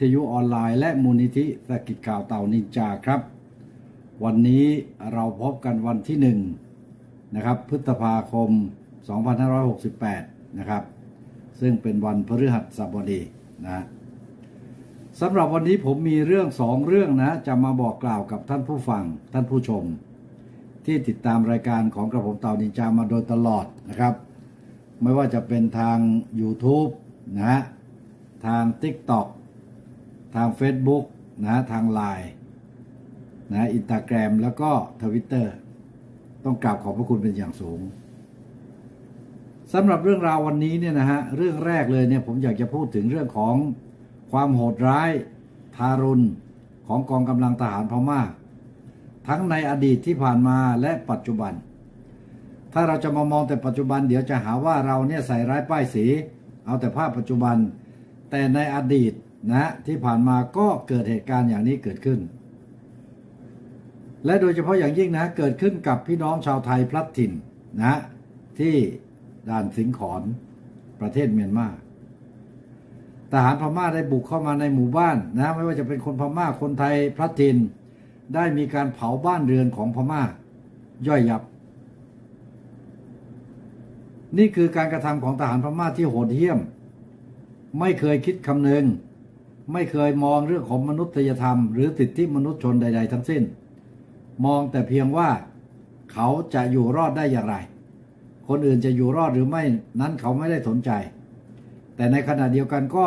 ทยุออนไลน์ และมูลนิธิสกิจข่าวเต่านินจาครับ วันนี้เราพบกันวันที่หนึ่งนะครับ พฤษภาคม 2568 นะครับ ซึ่งเป็นวันพฤหัสบดีนะสำหรับวันนี้ผมมีเรื่องสองเรื่องนะ จะมาบอกกล่าวกับท่านผู้ฟัง ท่านผู้ชม ที่ติดตามรายการของกระผมเต่านินจามาโดยตลอดนะครับ ไม่ว่าจะเป็นทาง YouTube นะฮะทาง TikTok ทาง Facebook นะฮะทาง Line นะอินสตาแกรมแล้วก็ทวิตเตอร์ต้องกราบขอบพระคุณเป็นอย่างสูงสำหรับเรื่องราววันนี้เนี่ยนะฮะเรื่องแรกเลยเนี่ยผมอยากจะพูดถึงเรื่องของความโหดร้าย ทารุณของกองกำลังทหารพม่า ทั้งในอดีตที่ผ่านมาและปัจจุบัน ถ้าเราจะมามองแต่ปัจจุบันเดี๋ยวจะหาว่าเราเนี่ยใส่ร้ายป้ายสี เอาแต่ภาพปัจจุบัน แต่ในอดีต นะที่ผ่านมาก็เกิดเหตุการณ์อย่างนี้เกิดขึ้น และโดยเฉพาะอย่างยิ่งนะเกิดขึ้นกับพี่น้องชาวไทยพลัดถิ่นนะที่ด่านสิงขอนประเทศเมียนมาทหารพม่าได้บุกเข้ามาในหมู่บ้านนะไม่ว่าจะเป็นคนพม่าคนไทยพลัดถิ่นได้มีการเผาบ้านเรือนของพม่า ย่อยยับ นี่คือการกระทำของทหารพม่าที่โหดเหี้ยม ไม่เคยคิดคำนึง ไม่เคยมองเรื่องของมนุษยธรรม หรือสิทธิมนุษยชนใด ๆ ทั้งสิ้น มองแต่เพียงว่าเขาจะอยู่รอดได้อย่างไร คนอื่นจะอยู่รอดหรือไม่นั้นเขาไม่ได้สนใจ แต่ในขณะเดียวกันก็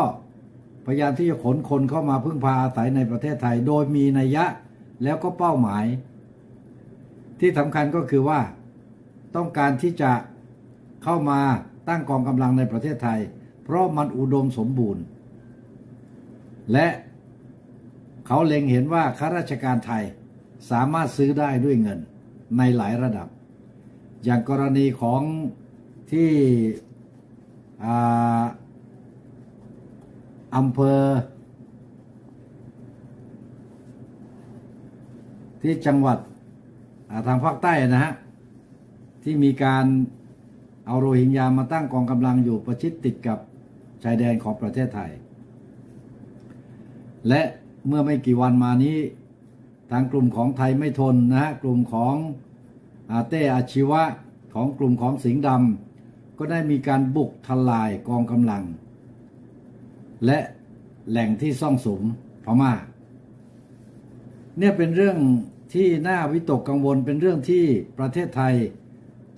พยายามที่จะขนคนเข้ามาพึ่งพาอาศัยในประเทศไทย โดยมีนัยยะแล้วก็เป้าหมาย ที่สำคัญก็คือว่าต้องการที่จะเข้ามาตั้งกองกำลังในประเทศไทย เพราะมันอุดมสมบูรณ์ และเขาเล็งเห็นว่าข้าราชการไทยสามารถซื้อได้ด้วยเงินในหลายระดับ อย่างกรณีของที่อำเภอ ที่จังหวัดาทางภาคใต้นะฮะ ที่มีการเอาโรฮิงญามาตั้งกองกำลังอยู่ประชิดติดกับชายแดนของประเทศไทย และเมื่อไม่กี่วันมานี้ ทางกลุ่มของไทยไม่ทนนะฮะกลุ่มของอาเต้อาชีวะของกลุ่มของสิงห์ดำก็ได้มีการบุกทลายกองกำลัง และแหล่งที่ซ่องสมพม่า เนี่ยเป็นเรื่องที่น่าวิตกกังวลเป็นเรื่องที่ประเทศไทย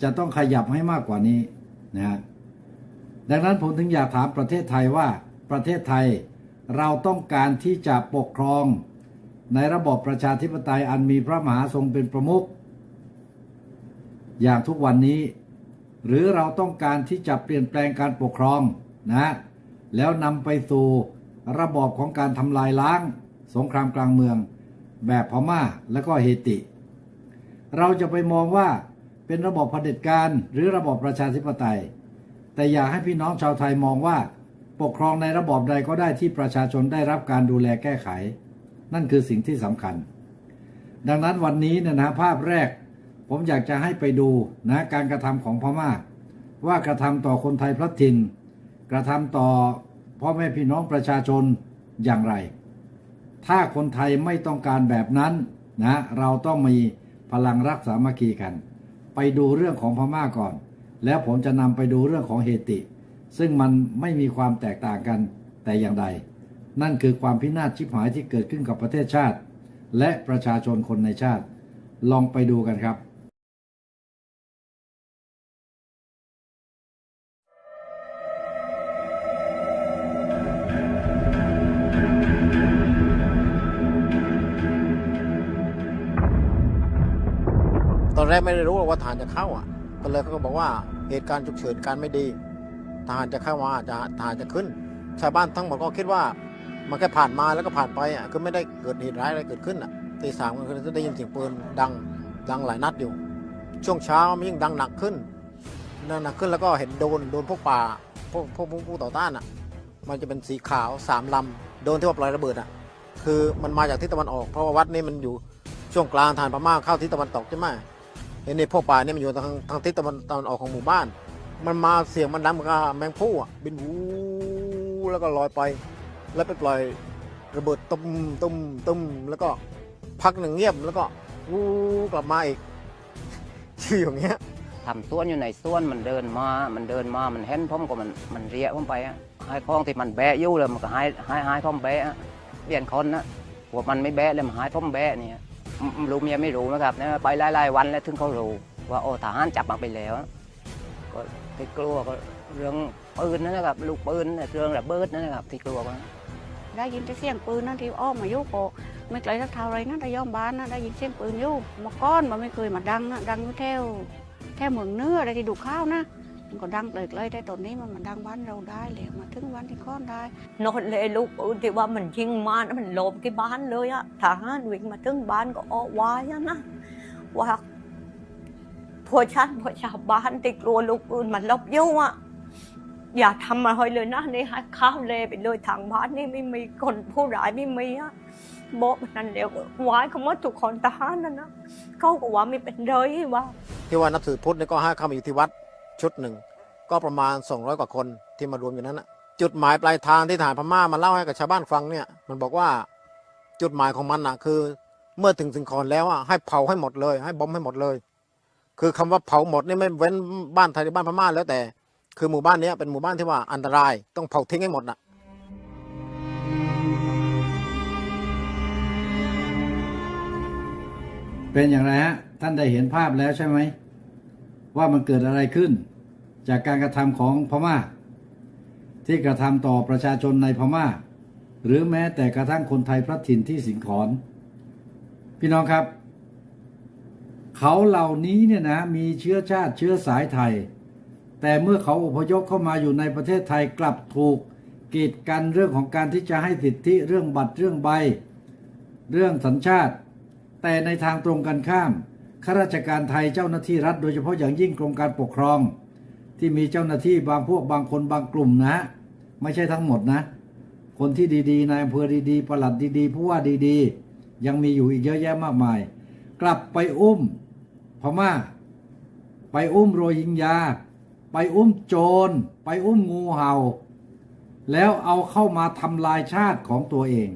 จะต้องขยับให้มากกว่านี้นะฮะดังนั้นผมถึงอยากถามประเทศไทยว่าประเทศไทย เราต้องการที่จะปกครอง ในระบอบประชาธิปไตยอันมีพระมหาทรงเป็นประมุขอย่างทุกวันนี้ หรือเราต้องการที่จะเปลี่ยนแปลงการปกครองนะแล้วนำไปสู่ระบอบของการทำลายล้าง สงครามกลางเมือง แบบพม่าและก็เฮติ เราจะไปมองว่าเป็นระบอบเผด็จการหรือระบอบประชาธิปไตย แต่อยากให้พี่น้องชาวไทยมองว่า ปกครองในระบอบใดก็ได้ที่ประชาชนได้รับการดูแลแก้ไข นั่นคือสิ่งที่สำคัญ ดังนั้นวันนี้เนยนะภาพแรก ผมอยากจะให้ไปดูนะการกระทำของพม่า ว่ากระทำต่อคนไทยพลัดถิ่น กระทำต่อพ่อแม่พี่น้องประชาชนอย่างไร ถ้าคนไทยไม่ต้องการแบบนั้นนะเราต้องมีพลังรักสามัคคีกัน ไปดูเรื่องของพม่าก่อน แล้วผมจะนำไปดูเรื่องของเฮติ ซึ่งมันไม่มีความแตกต่างกันแต่อย่างใด นั่นคือความพินาศชิบหายที่เกิดขึ้นกับประเทศชาติ และประชาชนคนในชาติ ลองไปดูกันครับตอนแรกไม่ได้รู้ว่าทหารจะเข้าอะ ก็เลยเขาก็บอกว่าเหตุการณ์ฉุกเฉินการไม่ดี ทหารจะเข้ามาจะทหารจะขึ้น ชาวบ้านทั้งหมดก็คิดว่ามันแค่ผ่านมาแล้วก็ผ่านไปอะคือไม่ได้เกิดเหตุร้ายอะไรเกิดขึ้นอะตีสามก็คือได้ยินเสียงปืนดังดังหลายนัดอยู่ ช่วงเช้ามันยิ่งดังหนักขึ้นดังหนักขึ้นแล้วก็เห็นโดนโดนพวกป่าพวกพวกพวกผู้ต่อต้านอะ มันจะเป็นสีขาวสามลำโดนที่ว่าปล่อยระเบิดอะคือมันมาจากทิศตะวันออก เพราะว่าวัดนี้มันอยู่ช่วงกลางทานพม่าเข้าทิศตะวันตกใช่ไหมเห็นในพวกป่าเนี่ยมันอยู่ทางทางทิศตะวันตะวันออกของหมู่บ้าน มันมาเสียงมันดังเหมือนกับแมงผู้อะบินวูแล้วก็ลอยไป แล้วไปปล่อยระเบิดตุ้มตุ้มตุ้มแล้วก็พักหนึ่งเงียบแล้วก็วูกลับมาอีกชื่ออย่างเงี้ยทำสวนอยู่ในสวนมันเดินมามันเดินมามันเห็นผมก็มันมันเรียกผมไปอะให้คล้องที่มันแบะอยู่เลยมันก็ให้ให้ให้ผมแบะอะเปลี่ยนคนนะพวมันไม่แบะเลยมันให้ผมแบะเนี่ยรู้เมียไม่รู้นะครับเนี่ยไปหลายๆวันแล้วถึงเขารู้ว่าโอ้ทหารจับมาไปแล้วก็ ที่กลัวก็เรื่องปืนนั่นนะครับลูกปืนเนี่ยเรื่องระเบิดนั่นนะครับที่กลัวก็ได้ยินแต่เสียงปืนนั่นที่อ้อมมายุโกไม่ไกลสักเท่าไรนั่นระยองบ้านนะได้ยินเสียงปืนอยู่เมาก้อนมันไม่เคยมาดังนะดังอยู่แถวแถวเมืองเนื้ออะไรที่ดูข้าวนะมันก็ดังเลยเลยแต่ตอนนี้มันมาดังบ้านเราได้เลยมาถึงวันที่ก้อนได้นอนเลยลูกปืนที่ว่ามันยิงมานะมันโลมที่บ้านเลยอะทหารวิ่งมาถึงบ้านก็อ้อวายอะนะว่า พวกฉันพวกชาวบ้านที่กลัวลูกปืนมันลบยุ่งอะอย่าทำอะไรเลยนะนี่ให้ข้าวเลไปเลยทางบ้านนี่ไม่มีคนผู้ร้ายไม่มีอะบอกมันนั่นเดียววายเขาหมดทุกคนทหารนั่นนะเขาก็ว่าไม่เป็นไรว่าที่ว่านับถือพุทธนี่ก็ห้เข้ามาอยู่ที่วัดชุดหนึ่งก็ประมาณ200กว่าคนที่มารวมอยู่นั้นนะจุดหมายปลายทางที่ทหารพม่ามาเล่าให้กับชาวบ้านฟังเนี่ย มันบอกว่าจุดหมายของมันนะคือ เมื่อถึงสิงคอนแล้วอะให้เผาให้หมดเลย ให้บอมให้หมดเลย คือคำว่าเผาหมดนี่ไม่เว้นบ้านไทยหรือบ้านพม่าแล้วแต่ คือหมู่บ้านนี้เป็นหมู่บ้านที่ว่าอันตรายต้องเผาทิ้งให้หมดนะเป็นอย่างไรฮะท่านได้เห็นภาพแล้วใช่ไหม ว่ามันเกิดอะไรขึ้น จากการกระทำของพม่า ที่กระทำต่อประชาชนในพม่า หรือแม้แต่กระทั่งคนไทยพระถิ่นที่สิงขอนพี่น้องครับ เขาเหล่านี้เนี่ยนะมีเชื้อชาติเชื้อสายไทย แต่เมื่อเขาอพยพเข้ามาอยู่ในประเทศไทยกลับถูกกีดกันเรื่องของการที่จะให้สิทธิเรื่องบัตรเรื่องใบ เรื่องสัญชาติ แต่ในทางตรงกันข้ามข้าราชการไทยเจ้าหน้าที่รัฐ โดยเฉพาะอย่างยิ่งกรมการปกครอง ที่มีเจ้าหน้าที่บางพวกบางคนบางกลุ่มนะ ไม่ใช่ทั้งหมดนะ คนที่ดีๆนายอำเภอดีๆประหลัดดีๆผู้ว่าดีๆ ยังมีอยู่อีกเยอะแยะมากมาย กลับไปอุ้ม พม่า ไปอุ้มโรฮิงญา ไปอุ้มโจร ไปอุ้มงูเห่า แล้วเอาเข้ามาทำลายชาติของตัวเอง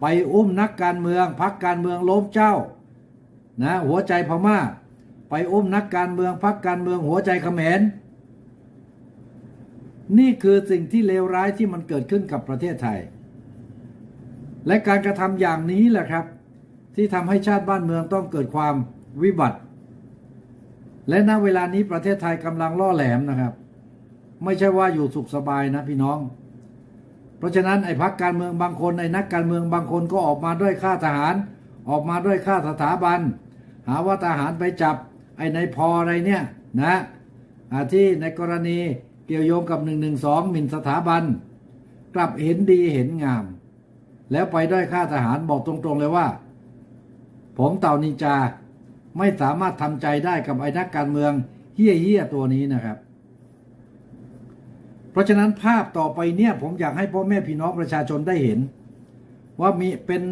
ไปอุ้มนักการเมืองพักการเมืองล้มเจ้า นะหัวใจพม่า ไปอุ้มนักการเมืองพักการเมืองหัวใจเขมรนี่คือสิ่งที่เลวร้ายที่มันเกิดขึ้นกับประเทศไทย และการกระทำอย่างนี้แหละครับ ที่ทำให้ชาติบ้านเมืองต้องเกิดความวิบัติ และณเวลานี้ประเทศไทยกำลังล่อแหลมนะครับ ไม่ใช่ว่าอยู่สุขสบายนะพี่น้อง เพราะฉะนั้นไอ้พักการเมืองบางคนไอ้นักการเมืองบางคนก็ออกมาด้วยค่าทหาร ออกมาด้วยค่าสถาบัน หาว่าทหารไปจับ ไอ้ในพออะไรเนี่ยนะอาที่ในกรณีเกี่ยวโยงกับ1นึหมิ่นสถาบัน กลับเห็นดีเห็นงาม แล้วไปด้อยค่าทหารบอกตรงๆเลยว่า ผมเต่านินจา ไม่สามารถทำใจได้กับไอ้นักการเมืองเฮี้ยๆตัวนี้นะครับ เพราะฉะนั้นภาพต่อไปเนี่ยผมอยากให้พ่อแม่พี่น้องประชาชนได้เห็น ว่ามีเป็น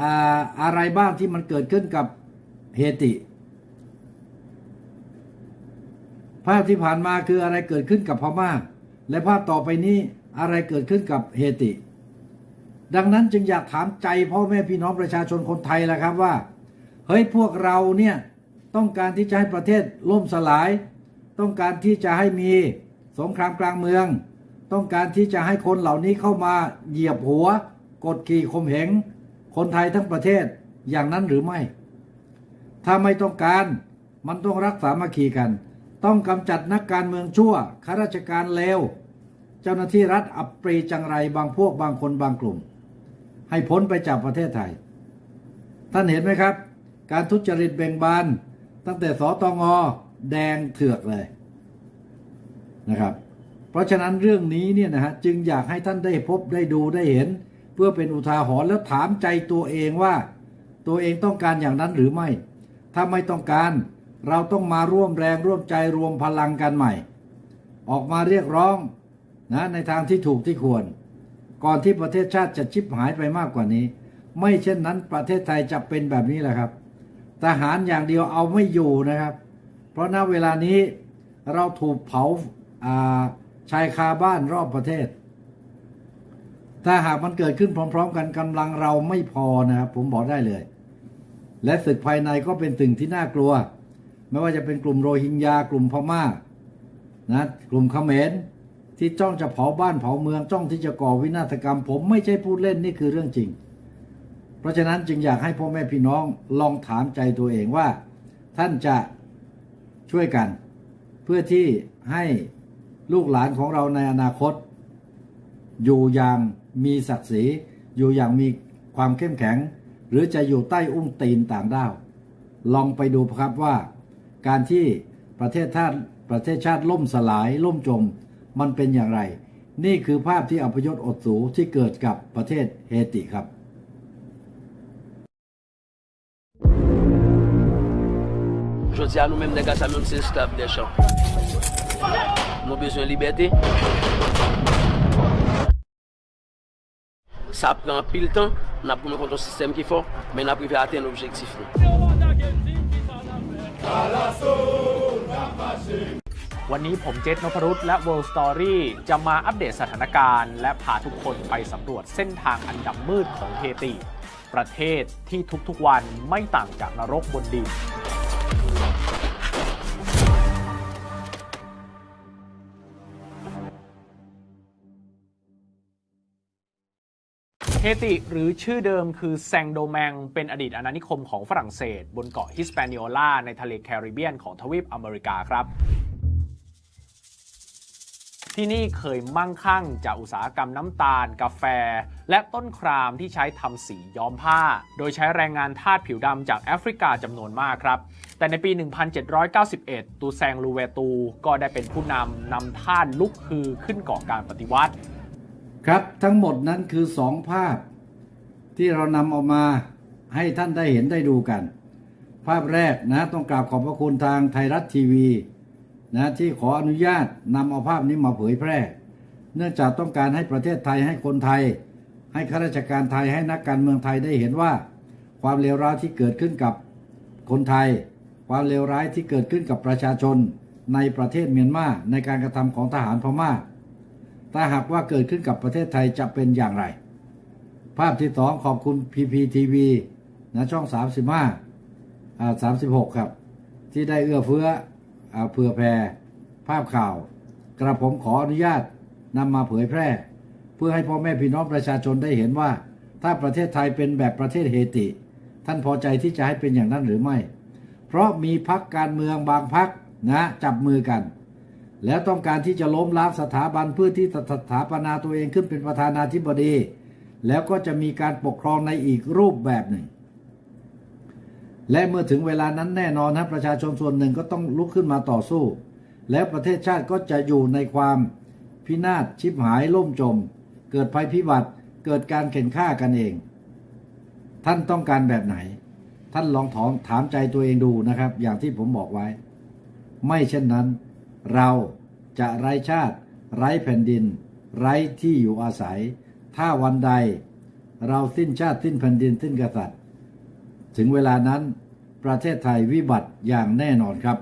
อาอะไรบ้างที่มันเกิดขึ้นกับเฮติ ภาพที่ผ่านมาคืออะไรเกิดขึ้นกับพม่า และภาพต่อไปนี้อะไรเกิดขึ้นกับเฮติ ดังนั้นจึงอยากถามใจพ่อแม่พี่น้องประชาชนคนไทยแหละครับว่า เฮ้ยพวกเราเนี่ยต้องการที่จะให้ประเทศล่มสลาย ต้องการที่จะให้มีสงครามกลางเมือง ต้องการที่จะให้คนเหล่านี้เข้ามาเหยียบหัว กดขี่ข่มเหงคนไทยทั้งประเทศอย่างนั้นหรือไม่ ถ้าไม่ต้องการมันต้องรักษามาคีกัน ต้องกำจัดนักการเมืองชั่วข้าราชการเลวเจ้าหน้าที่รัฐอับปรีจังไรบางพวกบางคนบางกลุ่ม ให้พ้นไปจากประเทศไทย ท่านเห็นไหมครับ การทุจริตเบ่งบาน ตั้งแต่สตงแดงเถือกเลยนะครับ เพราะฉะนั้นเรื่องนี้เนี่ยนะฮะจึงอยากให้ท่านได้พบได้ดูได้เห็น เพื่อเป็นอุทาหรณ์แล้วถามใจตัวเองว่า ตัวเองต้องการอย่างนั้นหรือไม่ ถ้าไม่ต้องการเราต้องมาร่วมแรงร่วมใจรวมพลังกันใหม่ ออกมาเรียกร้องนะในทางที่ถูกที่ควร ก่อนที่ประเทศชาติจะชิบหายไปมากกว่านี้ ไม่เช่นนั้นประเทศไทยจะเป็นแบบนี้แหละครับ ทหารอย่างเดียวเอาไม่อยู่นะครับ เพราะณเวลานี้เราถูกเผาชายคาบ้านรอบประเทศ ถ้าหากมันเกิดขึ้นพร้อม ๆ กันกำลังเราไม่พอนะครับผมบอกได้เลย และศึกภายในก็เป็นสิ่งที่น่ากลัว ไม่ว่าจะเป็นกลุ่มโรฮิงญากลุ่มพม่านะกลุ่มเขมรที่จ้องจะเผาบ้านเผาเมืองจ้องที่จะก่อวินาศกรรม ผมไม่ใช่พูดเล่นนี่คือเรื่องจริง ราะฉะนั้นจึงอยากให้พ่อแม่พี่น้องลองถามใจตัวเองว่า ท่านจะช่วยกัน เพื่อที่ให้ลูกหลานของเราในอนาคต อยู่อย่างมีศักดิ์ศรี อยู่อย่างมีความเข้มแข็ง หรือจะอยู่ใต้อุ้งตีนต่างด้าวลองไปดูครับว่า การที่ประเทศชาติประเทศชาติล่มสลายล่มจม มันเป็นอย่างไร นี่คือภาพที่อัปยศอดสูที่เกิดกับประเทศเฮติครับ Jodi a nou menm nega sa menm se stab de chan. Nou bezwen liberté. Sa pran pil tan, nan pou men konton sistem ki fò, men nan prive aten objektif nou. วันนี้ผมเจษนพรุษและ World Story จะมาอัปเดตสถานการณ์ และพาทุกคนไปสำรวจเส้นทางอันดำมืดของเฮติ ประเทศที่ทุกๆวันไม่ต่างจากนรกบนดิน เฮติหรือชื่อเดิมคือแซงโดแมง เป็นอดีตอาณานิคมของฝรั่งเศส บนเกาะฮิสแปนิโอลาในทะเลแคริบเบียนของทวีปอเมริกาครับ ที่นี่เคยมั่งคั่งจากอุตสาหกรรมน้ำตาล กาแฟ และต้นครามที่ใช้ทำสีย้อมผ้า โดยใช้แรงงานทาสผิวดำจากแอฟริกาจำนวนมากครับ แต่ในปี 1791 ตูแซงลูเวตู ก็ได้เป็นผู้นำนำทาสลุกฮือขึ้นก่อการปฏิวัติ ครับทั้งหมดนั้นคือสองภาพที่เรานำออกมาให้ท่านได้เห็นได้ดูกัน ภาพแรกนะต้องกราบขอบพระคุณทางไทยรัฐทีวีนะที่ขออนุญาตนำเอาภาพนี้มาเผยแพร่ เนื่องจากต้องการให้ประเทศไทยให้คนไทย ให้ข้าราชการไทยให้นักการเมืองไทยได้เห็นว่า ความเลวร้ายที่เกิดขึ้นกับคนไทย ความเลวร้ายที่เกิดขึ้นกับประชาชนในประเทศเมียนมาในการกระทำของทหารพม่า ถ้าหากว่าเกิดขึ้นกับประเทศไทยจะเป็นอย่างไร ภาพที่สองขอบคุณ PPTV นะช่อง 35อ่า36 ครับ ที่ได้เอื้อเฟื้ออ่าเผื่อแผ่ภาพข่าว กระผมขออนุญาตนำมาเผยแพร่ เพื่อให้พ่อแม่พี่น้องประชาชนได้เห็นว่า ถ้าประเทศไทยเป็นแบบประเทศเฮติ ท่านพอใจที่จะให้เป็นอย่างนั้นหรือไม่ เพราะมีพักการเมืองบางพักนะจับมือกัน แล้วต้องการที่จะล้มล้างสถาบันเพื่อที่สถาปนาตัวเองขึ้นเป็นประธานาธิบดี แล้วก็จะมีการปกครองในอีกรูปแบบหนึ่ง และเมื่อถึงเวลานั้นแน่นอนนะประชาชนส่วนหนึ่งก็ต้องลุกขึ้นมาต่อสู้ แล้วประเทศชาติก็จะอยู่ในความพินาศชิบหายล่มจม เกิดภัยพิบัติเกิดการเข็นฆ่ากันเอง ท่านต้องการแบบไหน ท่านลองถามถามใจตัวเองดูนะครับ อย่างที่ผมบอกไว้ ไม่เช่นนั้น เราจะไร้ชาติ ไร้แผ่นดิน ไร้ที่อยู่อาศัย ถ้าวันใด เราสิ้นชาติสิ้นแผ่นดินสิ้นกษัตริย์ ถึงเวลานั้นประเทศไทยวิบัติอย่างแน่นอนครับ